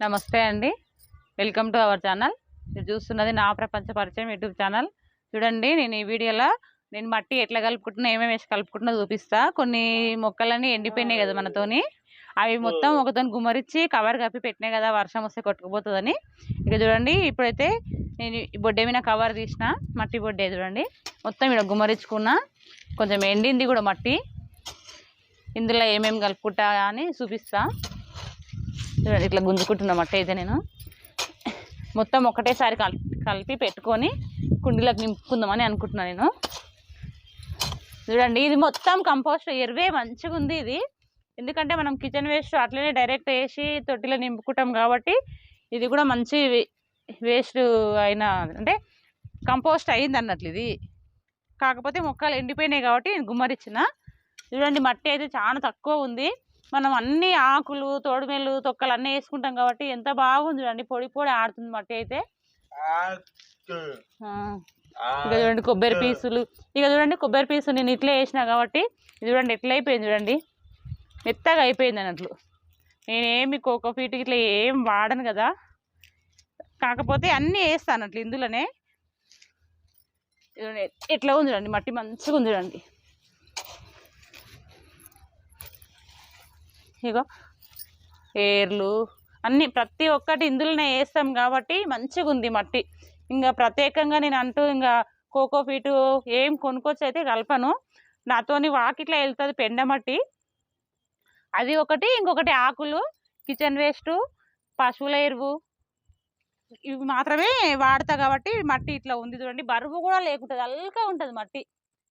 నమస్తే అండి. Welcome to our channel మీరు చూస్తున్నది నా ప్రపంచ పరిచయం యూట్యూబ్ ఛానల్ చూడండి నేను ఈ వీడియోలో నేను మట్టి ఎట్లా కలుపుకుంటున్నా ఏమేమి వేసి కలుపుకుంటున్నా చూపిస్తా. కొన్ని మొక్కలన్నీ ఎండిపోయినాయి కదా మనతోని. అవి మొత్తం ఒకతో గుమ్మరిచ్చి కవర్ కప్పి పెట్టినాయి కదా వర్షం వస్తే కొట్టుకుపోతుందని. ఇక చూడండి ఇప్పుడైతే నేను ఈ బొడ్డే మీద కవర్ తీసిన మట్టి బొడ్డే చూడండి. మొత్తం ఇక్కడ గుమ్మరించుకున్నా. కొంచెం ఎండింది కూడా మట్టి. ఇందులో ఏమేమి కలుపుకుంటా అని చూపిస్తా. చూడండి ఇట్లా గుంజుకుంటున్నాం మట్టి అయితే నేను. మొత్తం ఒకటేసారి కలిపి కలిపి పెట్టుకొని కుండీలకు నింపుకుందామని అనుకుంటున్నాను నేను. చూడండి ఇది మొత్తం కంపోస్ట్ ఎరువే మంచిగా ఉంది ఇది. ఎందుకంటే మనం కిచెన్ వేస్ట్ అట్లనే డైరెక్ట్ వేసి తొట్టిలో నింపుకుంటాం కాబట్టి ఇది కూడా మంచి వేస్ట్ అయిన అంటే కంపోస్ట్ అయింది అన్నట్లు ఇది. కాకపోతే మొక్కలు ఎండిపోయినాయి కాబట్టి నేను గుమ్మరిచ్చిన. చూడండి మట్టి అయితే చాలా తక్కువ ఉంది. మనం అన్ని ఆకులు తోడుమెలు తొక్కలు అన్నీ వేసుకుంటాం కాబట్టి ఎంత బాగుంది చూడండి. పొడి పొడి ఆడుతుంది మట్టి అయితే. ఇక చూడండి కొబ్బరి పీసులు. ఇక చూడండి కొబ్బరి పీసు నేను ఇట్లే వేసిన కాబట్టి ఇది చూడండి ఎట్లా అయిపోయింది చూడండి. మెత్తగా అయిపోయింది అన్నట్లు. నేనేమి కోకో ఫీట్ ఇట్లా ఏం వాడను కదా. కాకపోతే అన్నీ వేస్తాను అట్లా ఇందులోనే. చూడండి ఎట్లా ఉంది చూడండి. మట్టి మంచిగా ఉంది చూడండి. ఇగో ఏర్లు అన్నీ ప్రతి ఒక్కటి ఇందులోనే వేస్తాం కాబట్టి మంచిగా ఉంది మట్టి. ఇంకా ప్రత్యేకంగా నేను అంటూ ఇంకా కోకో ఫీటు ఏం కొనుక్కొచ్చి అయితే కలపను. నాతోని వాకిట్లా వెళ్తుంది పెండ మట్టి. అది ఒకటి ఇంకొకటి ఆకులు కిచెన్ వేస్ట్ పశువుల ఎరువు. ఇవి మాత్రమే వాడతా కాబట్టి మట్టి ఇట్లా ఉంది చూడండి. బరువు కూడా లేకుంటుంది అల్కా ఉంటుంది మట్టి.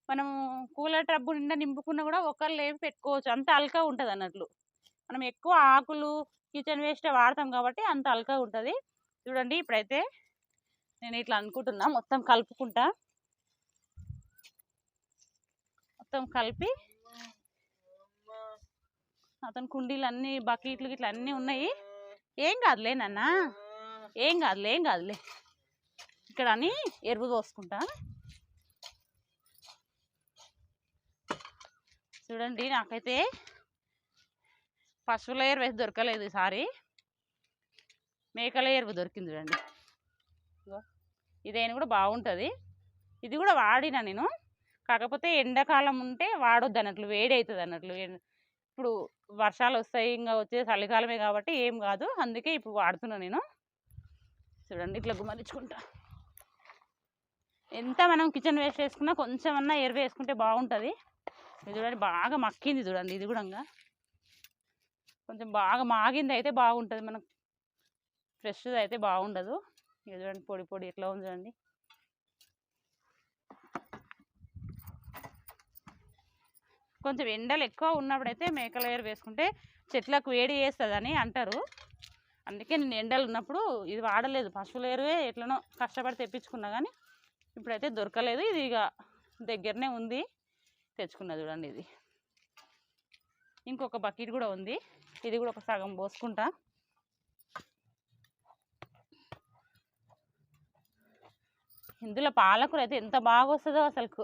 మనం కూలర్ టబ్బు నిండా నింపుకున్నా కూడా ఒకళ్ళు ఏమి పెట్టుకోవచ్చు. అంత అల్కా ఉంటుంది అన్నట్లు మనం ఎక్కువ ఆకులు కిచెన్ వేస్ట్ వాడతాం కాబట్టి అంత అల్కగా ఉంటుంది. చూడండి ఇప్పుడైతే నేను ఇట్లా అనుకుంటున్నా మొత్తం కలుపుకుంటా. మొత్తం కలిపి అతని కుండీలు అన్నీ బకెట్లు ఇట్లా అన్నీ ఉన్నాయి. ఏం కాదులే నాన్న ఏం కాదులే ఏం కాదులే. ఇక్కడ అని ఎరువు పోసుకుంటా. చూడండి నాకైతే పశువుల లేయర్ వేసి దొరకలేదు ఈసారి. మేకల ఎరువు దొరికింది చూడండి. ఇగో ఇదైనా కూడా బాగుంటుంది. ఇది కూడా వాడినా నేను. కాకపోతే ఎండాకాలం ఉంటే వాడొద్దు అన్నట్లు వేడి అవుతుంది అన్నట్లు ఇప్పుడు వర్షాలు వస్తాయి ఇంకా వచ్చే చలికాలమే కాబట్టి ఏం కాదు. అందుకే ఇప్పుడు వాడుతున్నా నేను. చూడండి ఇట్లా గుమరించుకుంటా ఎంత మనం కిచెన్ వేస్ట్ వేసుకున్నా కొంచెం అన్నా ఎరువు వేసుకుంటే బాగుంటుంది. ఇది చూడండి బాగా మక్కింది చూడండి ఇది కూడా ఇంకా. కొంచెం బాగా మాగింది అయితే బాగుంటుంది. మనకు ఫ్రెష్ది అయితే బాగుండదు. ఇది చూడండి పొడి పొడి ఎట్లా ఉంది చూడండి. కొంచెం ఎండలు ఎక్కువ ఉన్నప్పుడైతే మేకల వేరు వేసుకుంటే చెట్లకు వేడి చేస్తుందని అంటారు. అందుకే నేను ఎండలు ఉన్నప్పుడు ఇది వాడలేదు. పశువుల ఎరువే ఎట్లనో కష్టపడి తెప్పించుకున్నా కానీ ఇప్పుడైతే దొరకలేదు. ఇది ఇక దగ్గరనే ఉంది. తెచ్చుకున్నా చూడండి ఇది. ఇంకొక బకెట్ కూడా ఉంది. ఇది కూడా ఒక సగం పోసుకుంటా. ఇందులో పాలకూర అయితే ఎంత బాగా వస్తుందో అసలుకు.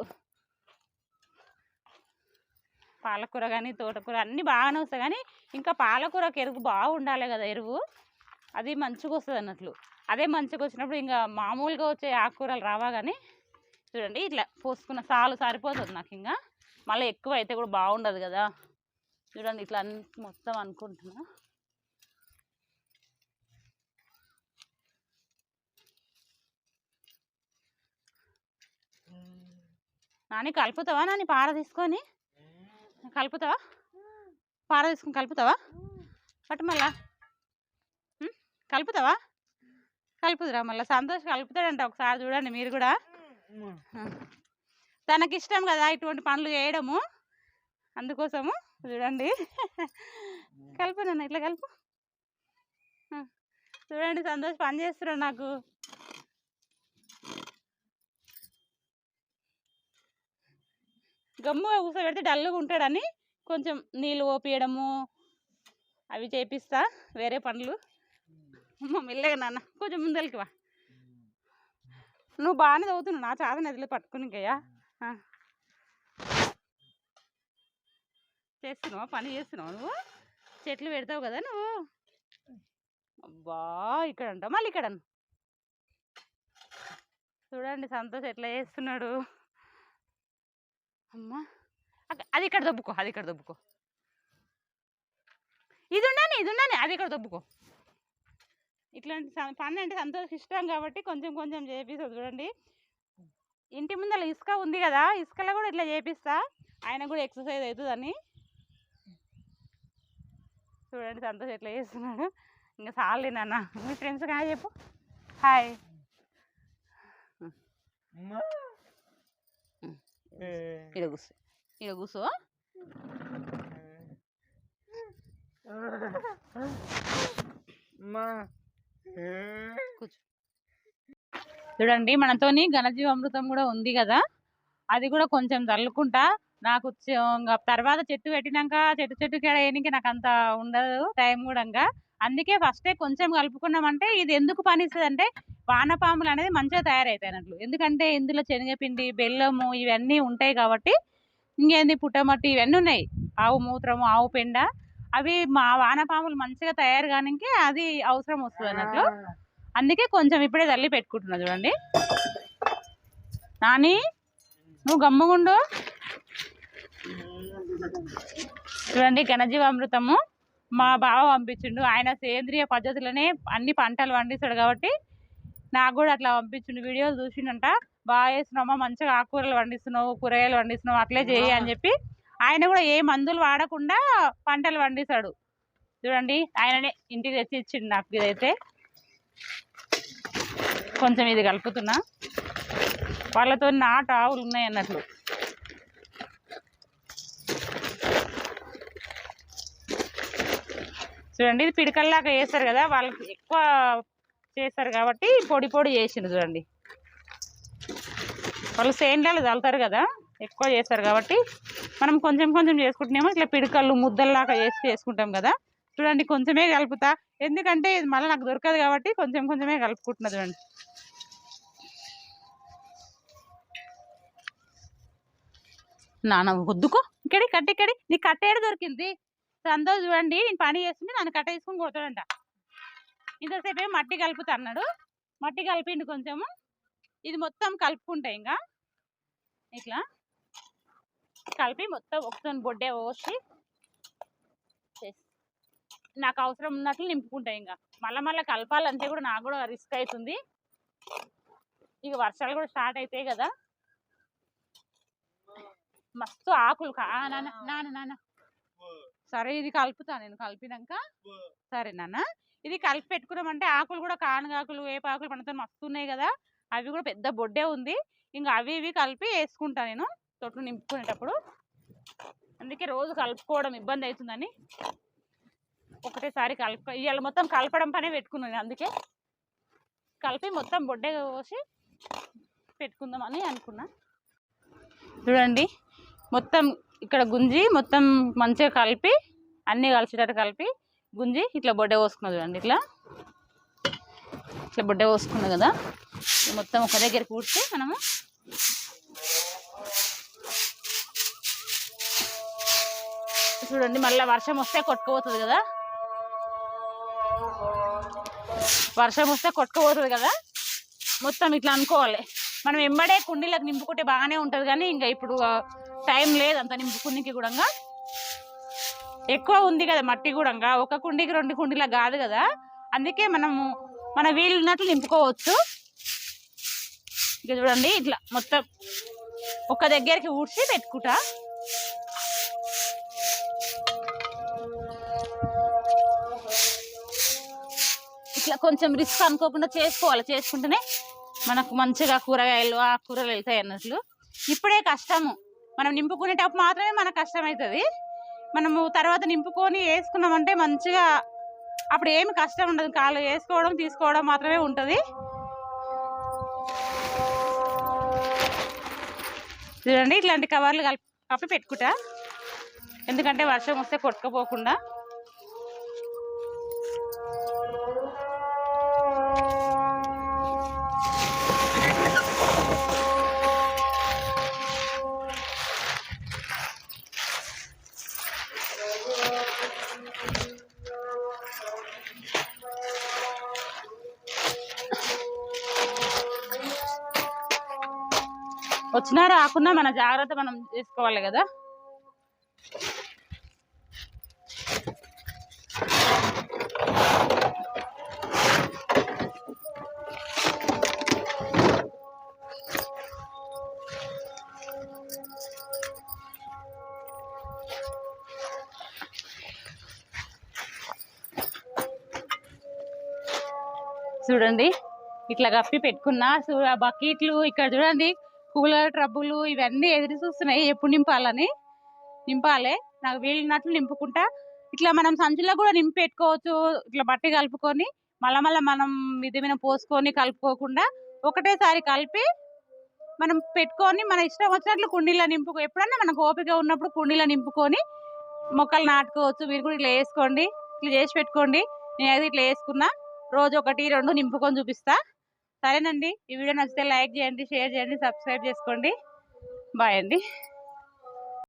పాలకూర కానీ తోటకూర అన్నీ బాగానే వస్తాయి కానీ ఇంకా పాలకూరకు ఎరువు బాగుండాలి కదా ఎరువు. అది మంచిగా వస్తుంది అన్నట్లు. అదే మంచిగా వచ్చినప్పుడు ఇంకా మామూలుగా వచ్చే ఆకుకూరలు రావా కానీ చూడండి ఇట్లా పోసుకున్న సాలు సరిపోతుంది నాకు ఇంకా. మళ్ళీ ఎక్కువ అయితే కూడా బాగుండదు కదా. చూడండి ఇట్లా మొత్తం అనుకుంటున్నా. నాని కలుపుతావా నాని? పార తీసుకొని. కలుపుతావా? పార తీసుకొని కలుపుతావా? పట్టు మళ్ళా? కలుపుతావా? కలుపుదురా మళ్ళీ. సంతోష్ కలుపుతాడంట ఒకసారి చూడండి మీరు కూడా. ఆ. తనకి ఇష్టం కదా ఇటువంటి పనులు చేయడము అందుకోసము. చూడండి. కలుపు నన్ను ఇట్లా కలుపు. చూడండి సంతోష్ పని చేస్తున్నాడు నాకు. గమ్ముగా కూర్చోబెడితే డల్గా ఉంటాడని కొంచెం నీళ్ళు ఓపియడము అవి చేపిస్తా వేరే పనులు. అమ్మ మెల్లగా నాన్న కొంచెం ముందరికి వా. నువ్వు బాగానే చదువుతున్నావు నా చాద నదిలో పట్టుకుని ఇంకయ్యా ఆ. చేస్తున్నావా? పని చేస్తున్నావా నువ్వు? చెట్లు పెడతావు కదా నువ్వు? అబ్బా! ఇక్కడ అంటావు మళ్ళీ ఇక్కడ చూడండి సంతోష్ ఎట్లా చేస్తున్నాడు. అమ్మా! అది ఇక్కడ దొబ్బుకో అది ఇక్కడ దొబ్బుకో. ఇది ఉండని ఇది ఉండని అది ఇక్కడ దొబ్బుకో. ఇట్లాంటి పని అంటే సంతోష్ ఇష్టం కాబట్టి కొంచెం కొంచెం చేపిస్తా చూడండి. ఇంటి ముందర ఇసుక ఉంది కదా ఇసుకలో కూడా ఇట్లా చేపిస్తా. ఆయన కూడా ఎక్సర్సైజ్ అవుతుందని. చూడండి సంతోష్ ఎట్లా చేస్తున్నాడు. ఇంకా చాలు నాన్న. మీ ఫ్రెండ్స్ హాయ్ చెప్పు. హాయ్. ఇక్కడ కూర్చో. ఇక్కడ కూర్చో. కూర్చో. చూడండి మనతోని ఘనజీవామృతం కూడా ఉంది కదా. అది కూడా కొంచెం చల్లుకుంటా నాకు తర్వాత చెట్టు పెట్టినాక చెట్టు చెట్టు కేడ వేయడానికి నాకు అంత ఉండదు టైం కూడా ఇంకా. అందుకే ఫస్టే కొంచెం కలుపుకున్నామంటే ఇది ఎందుకు పనిస్తుంది అంటే వానపాములు అనేది మంచిగా తయారవుతాయి అన్నట్లు ఎందుకంటే ఇందులో శనగపిండి బెల్లము ఇవన్నీ ఉంటాయి కాబట్టి ఇంకేంది పుట్టమట్టి ఇవన్నీ ఉన్నాయి. ఆవు మూత్రము ఆవు పెండ. అవి మా వానపాములు మంచిగా తయారు కానికి అది అవసరం వస్తుంది అన్నట్లు. అందుకే కొంచెం ఇప్పుడే తల్లి పెట్టుకుంటున్నా చూడండి. నాని నువ్వు గమ్ముగుండు. చూడండి ఘనజీవామృతము మా బావ పంపించిండు. ఆయన సేంద్రియ పద్ధతిలోనే అన్ని పంటలు పండిస్తాడు కాబట్టి నాకు కూడా అట్లా పంపించిండు. వీడియోలు చూసిండంట. బాగా వేస్తున్నామా మంచిగా ఆకుకూరలు పండిస్తున్నావు కూరగాయలు పండిస్తున్నావు అట్లే చేయి అని చెప్పి ఆయన కూడా ఏ మందులు వాడకుండా పంటలు పండిస్తాడు. చూడండి ఆయననే ఇంటికి తెచ్చి ఇచ్చిండు నాకు ఇదైతే. కొంచెం ఇది కలుపుతున్నా. వాళ్ళతో నాటు ఆవులు ఉన్నాయి అన్నట్లు. చూడండి ఇది పిడకల్లాగా చేస్తారు కదా వాళ్ళకి ఎక్కువ చేస్తారు కాబట్టి పొడి పొడి చేసిండు చూడండి. వాళ్ళు సేండ్లలో చల్లుతారు కదా ఎక్కువ చేస్తారు కాబట్టి మనం కొంచెం కొంచెం చేసుకుంటున్నామో ఇట్లా పిడకలు ముద్దల్లాగా చేసి చేసుకుంటాం కదా. చూడండి కొంచెమే కలుపుతా. ఎందుకంటే ఇది మళ్ళీ నాకు దొరకదు కాబట్టి కొంచెం కొంచెమే కలుపుకుంటున్నా చూడండి. నాన్న వద్దుకో. ఇక్కడి కట్టి ఇక్కడి. నీ కట్టేడు దొరికింది? సంతోష్ చూడండి నేను పని చేస్తుంటే నన్ను కట్ట తీసుకొని కొడతాడంట ఇంతసేపు మట్టి కలుపుతా అన్నాడు. మట్టి కలిపిండు కొంచెము. ఇది మొత్తం కలుపుకుంటా ఇంకా. ఇట్లా. కలిపి మొత్తం ఒకసారి బొడ్డే పోసి నాకు అవసరం ఉన్నట్లు నింపుకుంటా ఇంకా. మళ్ళీ మళ్ళీ కలపాలంటే కూడా నాకు కూడా రిస్క్ అవుతుంది ఇక వర్షాలు కూడా స్టార్ట్ అవుతాయి కదా. మస్తు ఆకులు కా నాన్న నాన్న నాన్న. సరే ఇది కలుపుతా. నేను కలిపినాక సరే నాన్న. ఇది కలిపి పెట్టుకున్నామంటే ఆకులు కూడా కానగాకులు వేప ఆకులు పండుతాయి మస్తు ఉన్నాయి కదా. అవి కూడా పెద్ద బొడ్డే ఉంది. ఇంకా అవి ఇవి కలిపి వేసుకుంటా నేను తొట్లు నింపుకునేటప్పుడు. అందుకే రోజు కలుపుకోవడం ఇబ్బంది అవుతుందని ఒకటేసారి కలుపు ఇవాళ మొత్తం కలపడం పనే పెట్టుకున్నాను అందుకే. కలిపి మొత్తం బొడ్డే పోసి పెట్టుకుందామని అనుకున్నా. చూడండి మొత్తం ఇక్కడ గుంజి మొత్తం మంచిగా కలిపి అన్నీ కలిసేటట్టు కలిపి గుంజి ఇట్లా బొడ్డ పోసుకున్నది చూడండి ఇట్లా. ఇట్లా బొడ్డ పోసుకున్నది కదా. మొత్తం ఒక దగ్గర కూర్చి మనము చూడండి మళ్ళీ వర్షం వస్తే కొట్టుకుపోతుంది కదా. వర్షం వస్తే కొట్టుకుపోతుంది కదా. మొత్తం ఇట్లా అనుకోవాలి. మనం ఎంబడే కుండీలకు నింపుకుంటే బాగానే ఉంటుంది కానీ ఇంకా ఇప్పుడు టైం లేదు అంత నింపుకునికి కూడా ఎక్కువ ఉంది కదా మట్టి కూడా ఒక కుండీకి రెండు కుండీలా కాదు కదా. అందుకే మనము మన వీలున్నట్లు నింపుకోవచ్చు. ఇక చూడండి ఇట్లా మొత్తం ఒక దగ్గరికి ఊడ్చి పెట్టుకుంటా. ఇట్లా కొంచెం రిస్క్ అనుకోకుండా చేసుకోవాలి. చేసుకుంటేనే మనకు మంచిగా కూరగాయలు ఆ కూరలు వెళ్తాయి అన్నట్లు. ఇప్పుడే కష్టము. మనం నింపుకునేటప్పుడు మాత్రమే మనకు కష్టం అవుతుంది మనము తర్వాత నింపుకొని వేసుకున్నామంటే మంచిగా అప్పుడు ఏమి కష్టం ఉండదు. కాళ్ళు వేసుకోవడం తీసుకోవడం మాత్రమే ఉంటుంది. చూడండి ఇట్లాంటి కవర్లు కలిపి కప్పి పెట్టుకుంటా. ఎందుకంటే వర్షం వస్తే కొట్టుకుపోకుండా. వచ్చినా రాకున్నా మన జాగ్రత్త మనం చేసుకోవాలి కదా. చూడండి ఇట్లా కప్పి పెట్టుకున్నా బకెట్లు ఇక్కడ చూడండి కూల ట్రబ్బులు ఇవన్నీ ఎదురు చూస్తున్నాయి. ఎప్పుడు నింపాలని? నింపాలి. నాకు వీలినట్లు నింపుకుంటా. ఇట్లా మనం సంచుల్లో కూడా నింపి పెట్టుకోవచ్చు. ఇట్లా బట్టి కలుపుకొని మళ్ళా మళ్ళీ మనం ఇది మీద పోసుకొని కలుపుకోకుండా ఒకటేసారి కలిపి మనం పెట్టుకొని మన ఇష్టం వచ్చినట్లు కుండీలో నింపుకో ఎప్పుడన్నా మనకు ఓపిక ఉన్నప్పుడు కుండీలో నింపుకొని మొక్కలు నాటుకోవచ్చు. మీరు కూడా ఇట్లా వేసుకోండి. ఇట్లా చేసి పెట్టుకోండి. నేనైతే ఇట్లా వేసుకున్నా. రోజు ఒకటి రెండు నింపుకొని చూపిస్తా. సరేనండి. ఈ వీడియో నచ్చితే లైక్ చేయండి షేర్ చేయండి సబ్స్క్రైబ్ చేసుకోండి. బాయ్ అండి.